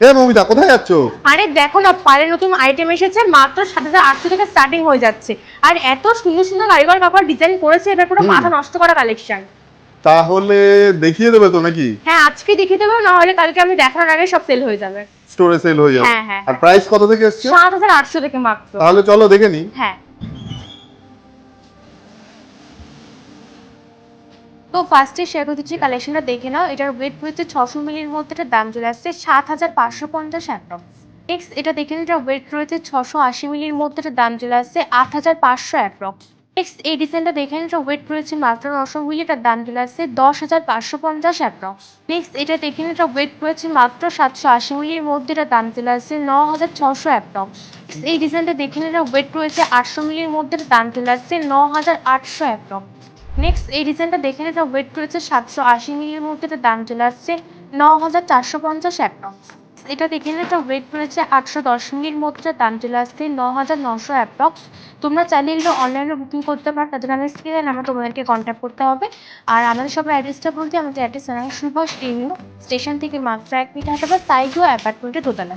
এ মমিতা কোথায় যাচ্ছ? আরে দেখো না পারে নতুন আইটেম এসেছে মাত্র সাত হাজার আটশো থেকে স্টার্টিং হয়ে যাচ্ছে। আর এত সুন্দর সুন্দর কারিগর কাপড় ডিজাইন করেছে এবার পুরো মাথা নষ্ট করা কালেকশন তাহলে দেখিয়ে দেবে তো নাকি? হ্যাঁ আজকে দেখিয়ে দেবো না হলে কালকে আমি দেখানোর আগে সব সেল হয়ে যাবে। স্টোরে সেল হয়ে যাবে। হ্যাঁ, হ্যাঁ, আর প্রাইস কত থেকে এসছে? সাত হাজার আটশো থেকে মাত্র। তাহলে চলো দেখে নি। হ্যাঁ। তো ফার্স্টে শেয়ার করে দিচ্ছি কালেকশনটা দেখে নাও। এটার ওয়েট রয়েছে ছশো মিলির মধ্যে এটার দাম চলে আসছে, সাত হাজার পাঁচশো পঞ্চাশ অ্যাপ্রক্স নেক্সট এটা দেখে নিন এটার ওয়েট রয়েছে ছশো আশি মিলির মধ্যে এটার দাম চলে আসছে, আট হাজার পাঁচশো অ্যাপ্রক্স নেক্সট এই ডিজাইনটা দেখে নিন এটার ওয়েট রয়েছে মাত্র নশো মিলি এটার দাম চলে আসছে, দশ হাজার পাঁচশো পঞ্চাশ অ্যাপ্রক্স নেক্সট এটা দেখে নিন এটার ওয়েট রয়েছে মাত্র সাতশো আশি মিলির মধ্যে এটার দাম চলে আসছে ন হাজার ছশো অ্যাপ্রক্স এই ডিজাইনটা দেখে নিন এটার ওয়েট রয়েছে আটশো মিলির মধ্যে এটার দাম চলে আসছে ন হাজার আটশো অ্যাপ্রক্স নেক্সট এই ডিজাইনটা দেখে এটা ওয়েট রয়েছে সাতশো আশি মিলির মধ্যে এটা দাম চলে আসছে ন হাজার চারশো পঞ্চাশ অ্যাপ্রক্স এটা দেখে নিন এটা ওয়েট রয়েছে আটশো দশ মিলির মধ্যে দাম চলে আসছে ন হাজার নশো অ্যাপ্রক্স তোমরা চাইলে এগুলো অনলাইনে বুকিং করতে পারো, তাদের আমি স্ক্রিনে নামে তোমাদেরকে কন্ট্যাক্ট করতে হবে। আর আমাদের সবার অ্যাড্রেসটা বলতে, আমাদের অ্যাড্রেস সুভাষ স্টেশন থেকে মাত্র এক মিনিট হাঁটাবে সাইড ও অ্যাপার্টমেন্টে দোতলা